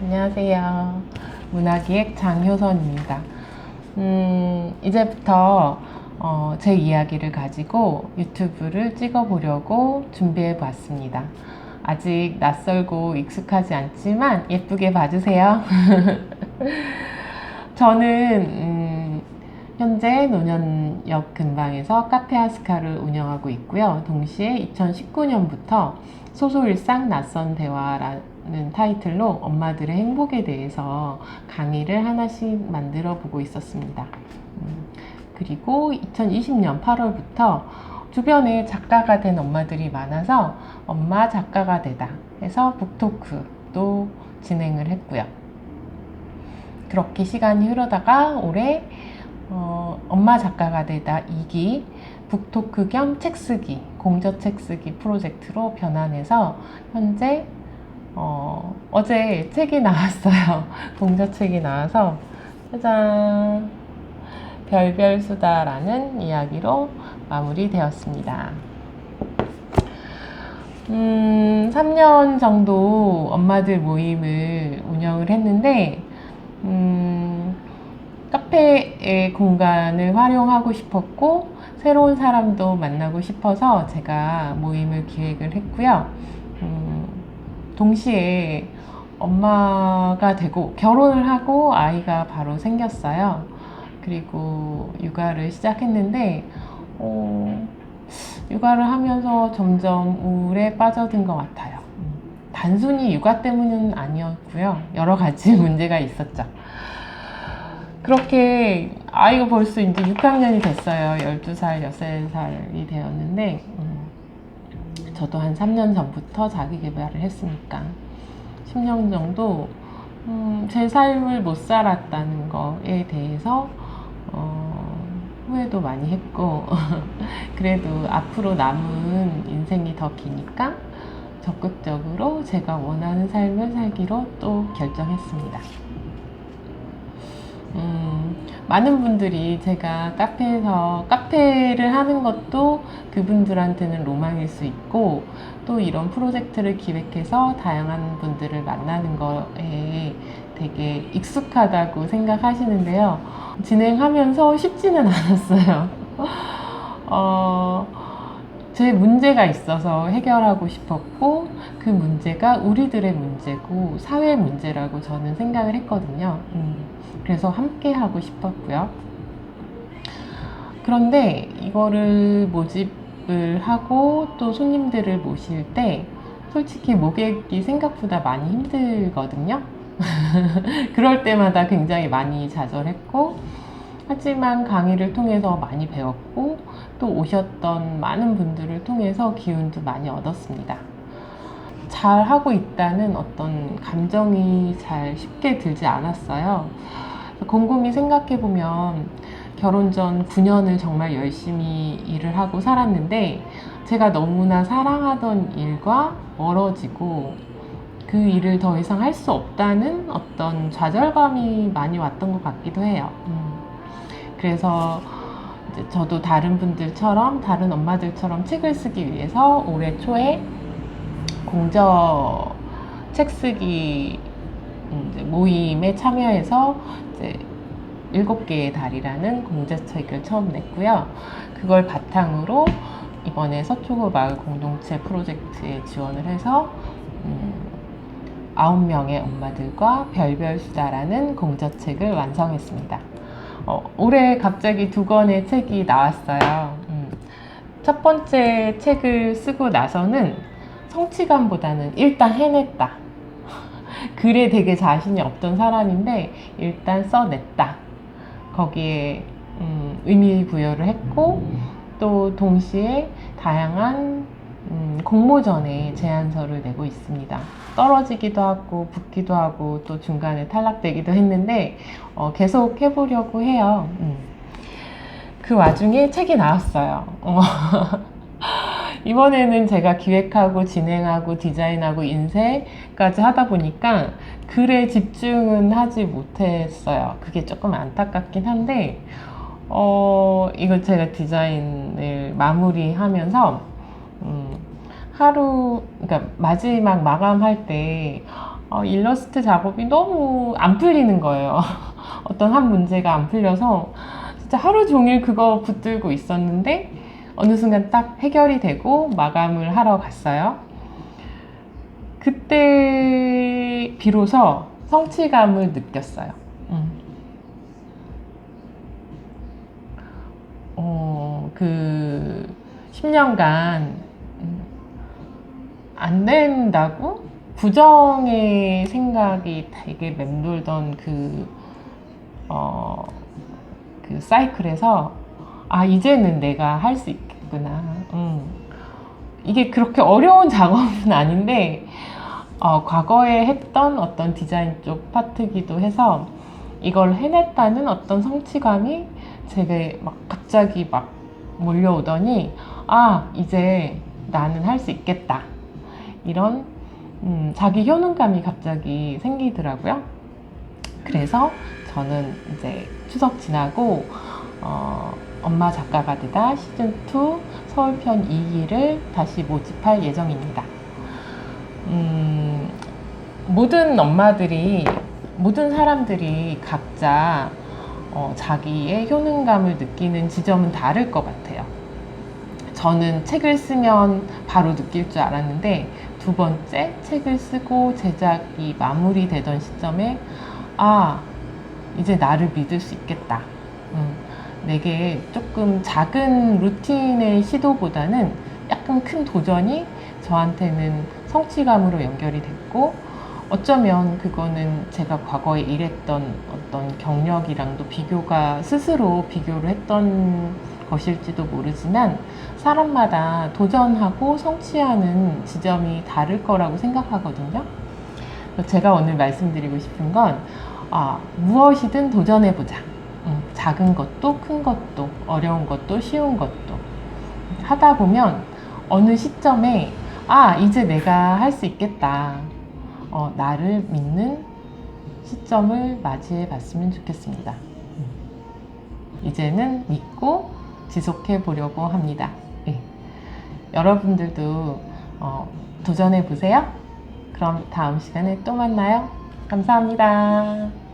안녕하세요. 문화기획 장효선입니다. 음, 이제부터 어, 제 이야기를 가지고 유튜브를 찍어보려고 준비해 봤습니다. 아직 낯설고 익숙하지 않지만 예쁘게 봐주세요. 저는 음, 현재 노년 역 근방에서 카페 아스카를 운영하고 있고요. 동시에 2019년부터 소소일상 낯선 대화라는 타이틀로 엄마들의 행복에 대해서 강의를 하나씩 만들어 보고 있었습니다. 음, 그리고 2020년 8월부터 주변에 작가가 된 엄마들이 많아서 엄마 작가가 되다 해서 북토크도 진행을 했고요. 그렇게 시간이 흐르다가 올해 어, 엄마 작가가 되다 2기 북토크 겸 책쓰기 공저 책쓰기 프로젝트로 변환해서 현재 어, 어제 책이 나왔어요. 공저 책이 나와서 짜잔 별별 수다라는 이야기로 마무리되었습니다. 음, 3년 정도 엄마들 모임을 운영을 했는데 음, 카페의 공간을 활용하고 싶었고 새로운 사람도 만나고 싶어서 제가 모임을 기획을 했고요. 음, 동시에 엄마가 되고 결혼을 하고 아이가 바로 생겼어요. 그리고 육아를 시작했는데 어, 육아를 하면서 점점 우울에 빠져든 것 같아요. 음, 단순히 육아 때문은 아니었고요. 여러 가지 문제가 있었죠. 그렇게 아이가 벌써 이제 6학년이 됐어요. 12살, 13살이 되었는데, 음, 저도 한 3년 전부터 자기 개발을 했으니까, 10년 정도, 음, 제 삶을 못 살았다는 거에 대해서, 어, 후회도 많이 했고, 그래도 앞으로 남은 인생이 더 기니까, 적극적으로 제가 원하는 삶을 살기로 또 결정했습니다. 음, 많은 분들이 제가 카페에서 카페를 하는 것도 그분들한테는 로망일 수 있고 또 이런 프로젝트를 기획해서 다양한 분들을 만나는 거에 되게 익숙하다고 생각하시는데요. 진행하면서 쉽지는 않았어요. 어, 제 문제가 있어서 해결하고 싶었고 그 문제가 우리들의 문제고 사회 문제라고 저는 생각을 했거든요. 음, 그래서 함께 하고 싶었고요. 그런데 이거를 모집을 하고 또 손님들을 모실 때 솔직히 모객이 생각보다 많이 힘들거든요. 그럴 때마다 굉장히 많이 좌절했고 하지만 강의를 통해서 많이 배웠고 또 오셨던 많은 분들을 통해서 기운도 많이 얻었습니다. 잘 하고 있다는 어떤 감정이 잘 쉽게 들지 않았어요. 곰곰이 생각해 보면 결혼 전 9년을 정말 열심히 일을 하고 살았는데 제가 너무나 사랑하던 일과 멀어지고 그 일을 더 이상 할 수 없다는 어떤 좌절감이 많이 왔던 것 같기도 해요. 음. 그래서 저도 다른 분들처럼 다른 엄마들처럼 책을 쓰기 위해서 올해 초에 공저 책 쓰기 이제 모임에 참여해서 이제 일곱 개의 달이라는 공저책을 처음 냈고요. 그걸 바탕으로 이번에 서초구 마을 공동체 프로젝트에 지원을 해서 음, 아홉 명의 엄마들과 별별 수다라는 공저책을 완성했습니다. 어, 올해 갑자기 두 권의 책이 나왔어요. 음, 첫 번째 책을 쓰고 나서는 성취감보다는 일단 해냈다. 글에 되게 자신이 없던 사람인데 일단 써냈다. 거기에 음, 의미 부여를 했고 또 동시에 다양한 음, 공모전에 제안서를 내고 있습니다. 떨어지기도 하고 붙기도 하고 또 중간에 탈락되기도 했는데 어, 계속 해보려고 해요. 음. 그 와중에 책이 나왔어요. 어. 이번에는 제가 기획하고 진행하고 디자인하고 인쇄까지 하다 보니까 글에 집중은 하지 못했어요. 그게 조금 안타깝긴 한데, 어, 이거 제가 디자인을 마무리하면서, 음, 하루, 그러니까 마지막 마감할 때, 어, 일러스트 작업이 너무 안 풀리는 거예요. 어떤 한 문제가 안 풀려서 진짜 하루 종일 그거 붙들고 있었는데 어느 순간 딱 해결이 되고 마감을 하러 갔어요. 그때 비로소 성취감을 느꼈어요. 음. 어, 그 10년간 음, 안 된다고 부정의 생각이 되게 맴돌던 그, 어, 그 사이클에서 아, 이제는 내가 할 수 있겠구나. 음. 이게 그렇게 어려운 작업은 아닌데, 어, 과거에 했던 어떤 디자인 쪽 파트기도 해서 이걸 해냈다는 어떤 성취감이 제게 막 갑자기 막 몰려오더니, 아, 이제 나는 할 수 있겠다. 이런, 음, 자기 효능감이 갑자기 생기더라고요. 그래서 저는 이제 추석 지나고, 어, 엄마 작가가 되다 시즌 2 서울편 2기를 다시 모집할 예정입니다. 음, 모든 엄마들이, 모든 사람들이 각자 어, 자기의 효능감을 느끼는 지점은 다를 것 같아요. 저는 책을 쓰면 바로 느낄 줄 알았는데 두 번째 책을 쓰고 제작이 마무리되던 시점에 아 이제 나를 믿을 수 있겠다. 음, 내게 조금 작은 루틴의 시도보다는 약간 큰 도전이 저한테는 성취감으로 연결이 됐고 어쩌면 그거는 제가 과거에 일했던 어떤 경력이랑도 비교가 스스로 비교를 했던 것일지도 모르지만 사람마다 도전하고 성취하는 지점이 다를 거라고 생각하거든요. 제가 오늘 말씀드리고 싶은 건 아, 무엇이든 도전해보자. 음, 작은 것도 큰 것도 어려운 것도 쉬운 것도 하다 보면 어느 시점에 아 이제 내가 할 수 있겠다 어, 나를 믿는 시점을 맞이해 봤으면 좋겠습니다 음. 이제는 믿고 지속해 보려고 합니다 네. 여러분들도 어, 도전해 보세요 그럼 다음 시간에 또 만나요 감사합니다